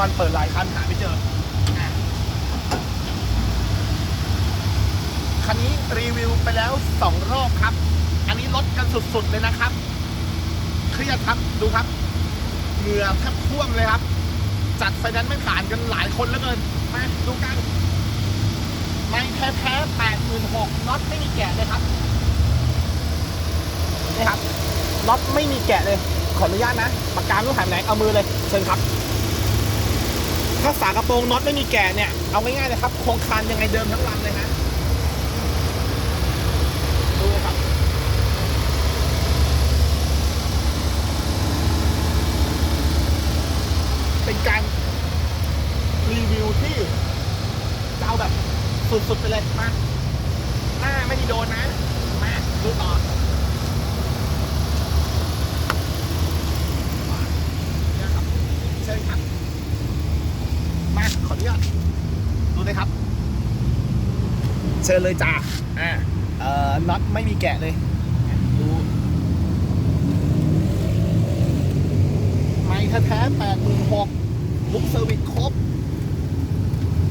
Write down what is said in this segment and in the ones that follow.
วันเปิดหลายคันหาไม่เจอ คันนี้รีวิวไปแล้วสองรอบครับ อันนี้ลดกันสุดๆเลยนะครับ เครียดครับดูครับ เหงื่อแทบท่วมเลยครับ จัดไฟแนนซ์ไม่ผ่านกันหลายคนเหลือเกิน มาดูกัน ไม่แท้แท้แปดหมื่นหกน็อตไม่มีแกะเลยครับนี่ครับน็อตไม่มีแกะเลย ขออนุญาตนะ ปากกาลูกหายไหน เอามือเลย เชิญครับ ถ้าฝากระโปรงน็อตไม่มีแกะเนี่ย เอาง่ายๆเลยครับโครงคานยังไงเดิมทั้งลำเลยฮะดูครับ เป็นการรีวิวที่จะเอาแบบสุดๆไปเลยมาหน้าไม่ได้โดนนะ มาดูต่อเนี่ยครับเชิญครับ มาขออนุญาตดูเลยครับ เชิญเลยจ้าอ่าเอ่อน็อตไม่มีแกะเลยอะดูไม่แท้ๆแปดหมื่นหกบุ๊กเซอร์วิสครบ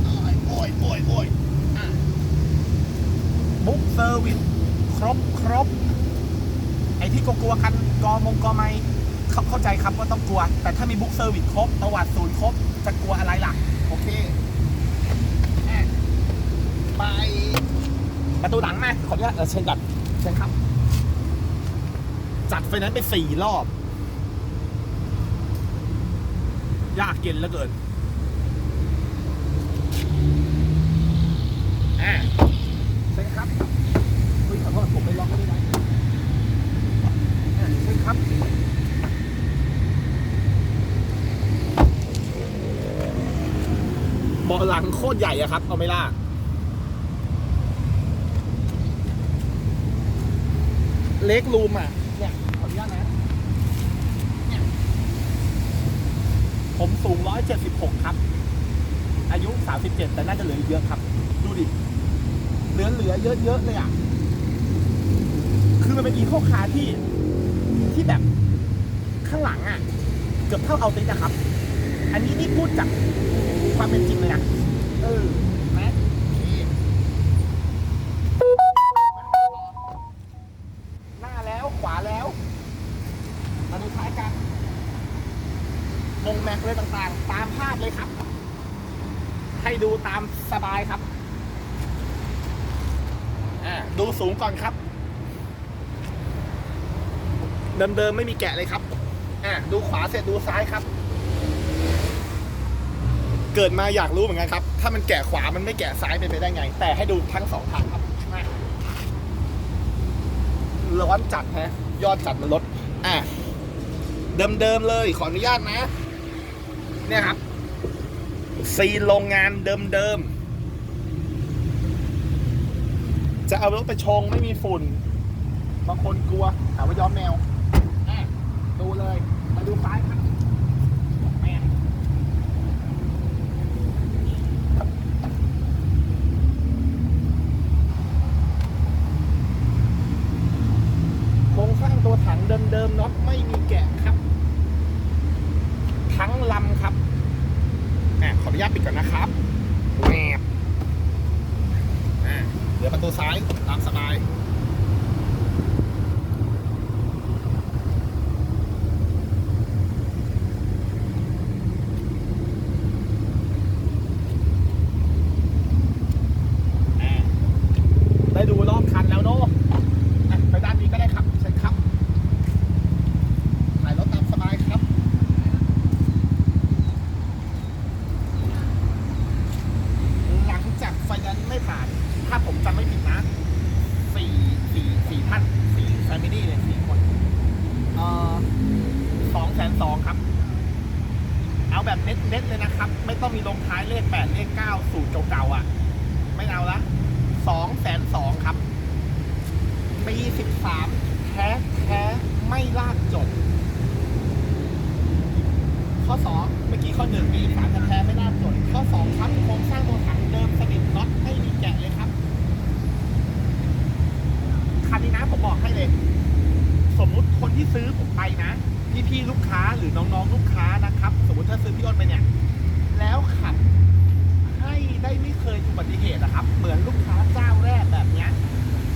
โอ้ยโอ้ยโอ้ยโอ้ยอะบุ๊กเซอร์วิสครบครบไอ้ที่กลัวๆกันกอมงกอไม่เข้าเข้าใจครับว่าต้องกลัว แต่ถ้ามีบุ๊กเซอร์วิสครบประวัติศูนย์ครบ จะกลัวอะไรล่ะ โอเคอะไป ประตูหลัง มาขออนุญาตเออเชิญก่อนเชิญครับ จัดไฟนั้นไปสี่รอบ ยากเย็นเหลือเกินอ่าใช่ครับเฮ้ยขอโทษผมไปล็อกไม่ได้อ่าใช่ครับเบาะหลังโคตรใหญ่อะครับ เอาไม่ล่ะ เล็กรูมอะ เนี่ยขออนุญาตนะเนี่ยผมสูง 176 ครับ อายุ 37 แต่น่าจะเหลือเยอะครับ ดูดิ เหลือเหลือเยอะๆเลยอะ คือมันเป็นอีโคคาร์ที่ที่แบบข้างหลังอะ เกือบเท่าเอาติสนะครับ อันนี้นี่พูดจากความเป็นจริงเลยนะ เออ ต่างๆ ตามภาพเลยครับ ให้ดูตามสบายครับดูสูงก่อนครับ เดิมๆไม่มีแกะเลยครับดูขวาเสร็จดูซ้ายครับ เกิดมาอยากรู้เหมือนกันครับ ถ้ามันแกะขวามันไม่แกะซ้ายเป็นไปได้ไง แต่ให้ดูทั้งสองทางครับร้อนจัดฮะยอดจัดมันลดอ่าเดิมๆเลยขออนุญาตนะ เนี่ยครับซีโรงงานเดิมๆ จะเอารถไปชงไม่มีฝุ่น บางคนกลัวหาว่าย้อมแมวดูเลย มาดูซ้ายครับโครงสร้างตัวถังเดิมๆน็อตไม่มีแกะครับ ทั้งลำครับอขออนุญาตปิดก่อนนะครับแหวบอะเหลือประตูซ้ายตามสบาย อะได้ดูรอบคันแล้วเนอะอะไปด้านนี้ก็ได้ครับเชิญครับถ่ายรถตามสบายครับ หลังจากไฟนั้นซ์ไม่ผ่าน ถ้าผมจำไม่ผิดนะสี่สี่สี่ท่านสี่แฟมิลี่เลยสี่คนเอ่อสองแสนสองครับ เอาแบบเน็ตเน็ตเลยนะครับ ไม่ต้องมีลงท้ายเลขแปดเลขเก้าสูตรเก่าๆอะ ไม่เอาละสองแสนสองครับ ปี สามแท้แท้ไม่ลากจบ ข้อสองเมื่อกี้ข้อหนึ่งมีสารแท้ๆไม่น่าจดข้อสองครับโครงสร้างตัวถังเดิมสนิทน็อตไม่มีแกะเลยครับคันนี้นะผมบอกให้เลย สมมุติคนที่ซื้อผมไปนะ พี่ๆลูกค้าหรือน้องๆลูกค้านะครับ สมมติถ้าซื้อพี่อ้นไปเนี่ย แล้วขับให้ได้ไม่เคยอุบัติเหตุนะครับ เหมือนลูกค้าเจ้าแรกแบบเนี้ย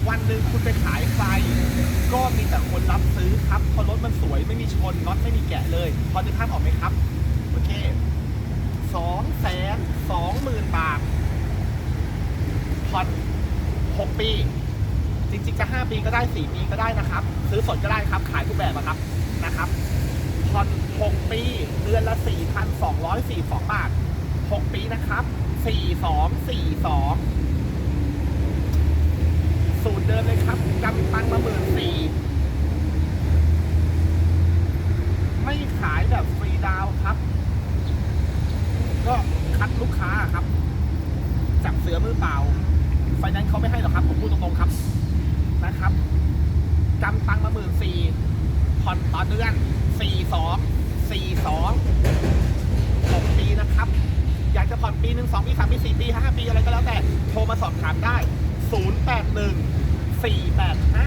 วันหนึ่งคุณไปขายไฟ ก็มีแต่คนรับซื้อครับพราะรถมันสวยไม่มีชนน็อตไม่มีแกะเลย พอจะภาพออกไหมครับ โอเคสองแสนสองหมื่นบาทผ่อนหกปี จริงๆจะห้าปีก็ได้สี่ปีก็ได้นะครับ ซื้อสดก็ได้ครับ ขายทุกแบบอะครับนะครับผ่อนหกปี เดือนละสี่พันสองร้อยสี่สองบาทหกปีนะครับสี่สองสี่สอง สูตรเดิมเลยครับกำตังมาหมื่นสี่ไม่ขายแบบฟรีดาวครับ ก็คัดลูกค้าครับ จับเสือมือเปล่า ไฟแนนซ์เขาไม่ให้หรอกครับ ผมพูดตรงๆครับนะครับกำตังมาหมื่นสี่ผ่อนต่อเดือนสี่สองสี่สองหกปีนะครับ อยากจะผ่อนปีหนึ่งสองปีสามปีสี่ปีห้าปีอะไรก็แล้วแต่ โทรมาสอบถามได้ 0 8 1 4 8 5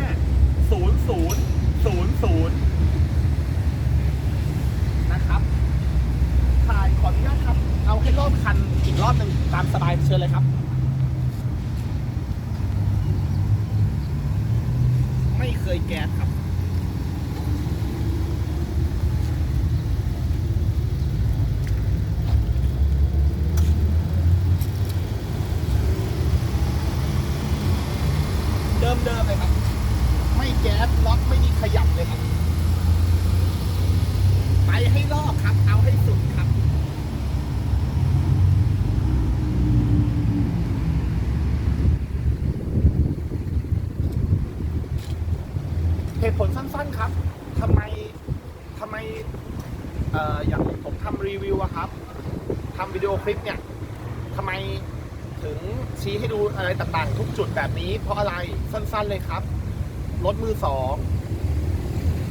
0 0 0 0 นะครับ ถ่ายขออนุญาตครับ เอาให้รอบคันอีกรอบหนึ่งตามสบายเชิญเลยครับ ไม่เคยแก๊สครับ เดิมเดิมๆเลยครับ ไม่แก๊สล็อกไม่มีขยับเลยครับ ไปให้รอบครับ เอาให้สุดครับ เหตุผลสั้นๆครับทำไมทำไม เอ่ออย่างผม ทำรีวิวอะครับทำวิดีโอคลิปเนี่ยทำไมถึงชี้ให้ดูอะไรต่างๆ ทุกจุดแบบนี้ เพราะอะไรสั้นๆเลยครับ รถมือสอง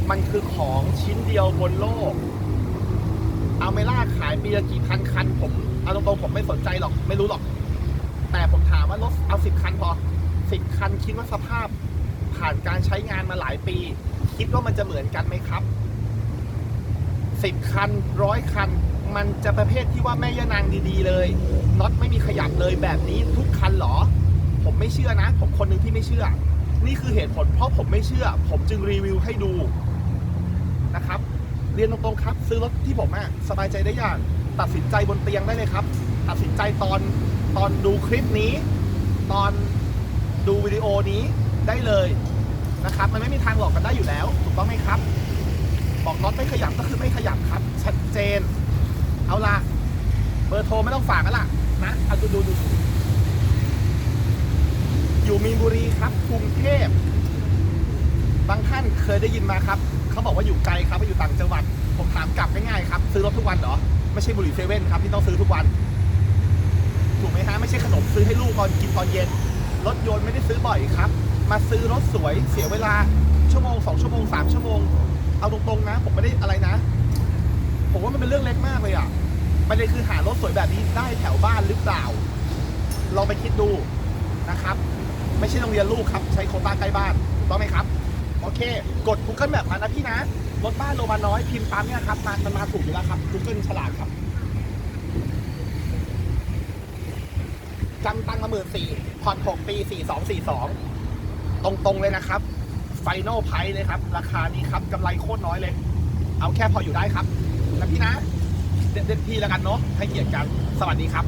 มันคือของชิ้นเดียวบนโลก เอาเมล่าขายปีละกี่พันคัน ผมเอาตรงๆผมไม่สนใจหรอก ไม่รู้หรอก แต่ผมถามว่ารถเอาสิบคันพอสิบคันคิดว่าสภาพ ผ่านการใช้งานมาหลายปี คิดว่ามันจะเหมือนกันไหมครับ สิบคันร้อยคัน มันจะประเภทที่ว่าแม่ย่านางดีๆเลยน็อตไม่มีขยับเลยแบบนี้ทุกคันเหรอ ผมไม่เชื่อนะ ผมคนหนึ่งที่ไม่เชื่อ นี่คือเหตุผลเพราะผมไม่เชื่อ ผมจึงรีวิวให้ดูนะครับ เรียนตรงๆครับ ซื้อรถที่ผมอะสบายใจได้อย่าง ตัดสินใจบนเตียงได้เลยครับ ตัดสินใจตอนตอนดูคลิปนี้ ตอนดูวิดีโอนี้ได้เลยนะครับ มันไม่มีทางหลอกกันได้อยู่แล้ว ถูกต้องไหมครับ บอกน็อตไม่ขยับก็คือไม่ขยับครับ ชัดเจน เอาละเบอร์โทรไม่ต้องฝากแล้วล่ะนะเอาดูดูดูดูอยู่มีนบุรีครับกรุงเทพบางท่านเคยได้ยินมาครับเขาบอกว่าอยู่ไกลครับว่าอยู่ต่างจังหวัด ผมถามกลับง่ายๆครับ ซื้อรถทุกวันเหรอไม่ใช่บุหรี่เซเว่นครับที่ต้องซื้อทุกวันถูกไหมฮะไม่ใช่ขนมซื้อให้ลูกตอนกินตอนเย็นรถยนต์ไม่ได้ซื้อบ่อยครับ มาซื้อรถสวยเสียเวลาชั่วโมงสองชั่วโมงสามชั่วโมง เอาตรงๆนะ ผมไม่ได้อะไรนะ ผมว่ามันเป็นเรื่องเล็กมากเลยอะประเด็นคือหารถสวยแบบนี้ได้แถวบ้านหรือเปล่า ลองไปคิดดูนะครับ ไม่ใช่โรงเรียนลูกครับ ใช้โคต้าใกล้บ้านต้องไหมครับ โอเค กด Google Map มานะพี่นะ รถบ้านโลมาน้อยพิมพ์ตามเนี่ยครับมามันมาถูกอยู่แล้วครับ Google ฉลาดครับจำตังมาหมื่นสี่ผ่อนหกปีสี่สองสี่สองตรงๆเลยนะครับ ไฟนอลไพเลยครับ ราคานี้ครับกำไรโคตรน้อยเลย เอาแค่พออยู่ได้ครับ แล้วพี่นะเด็ดๆพี่แล้วกันเนาะให้เกียรติกันสวัสดีครับ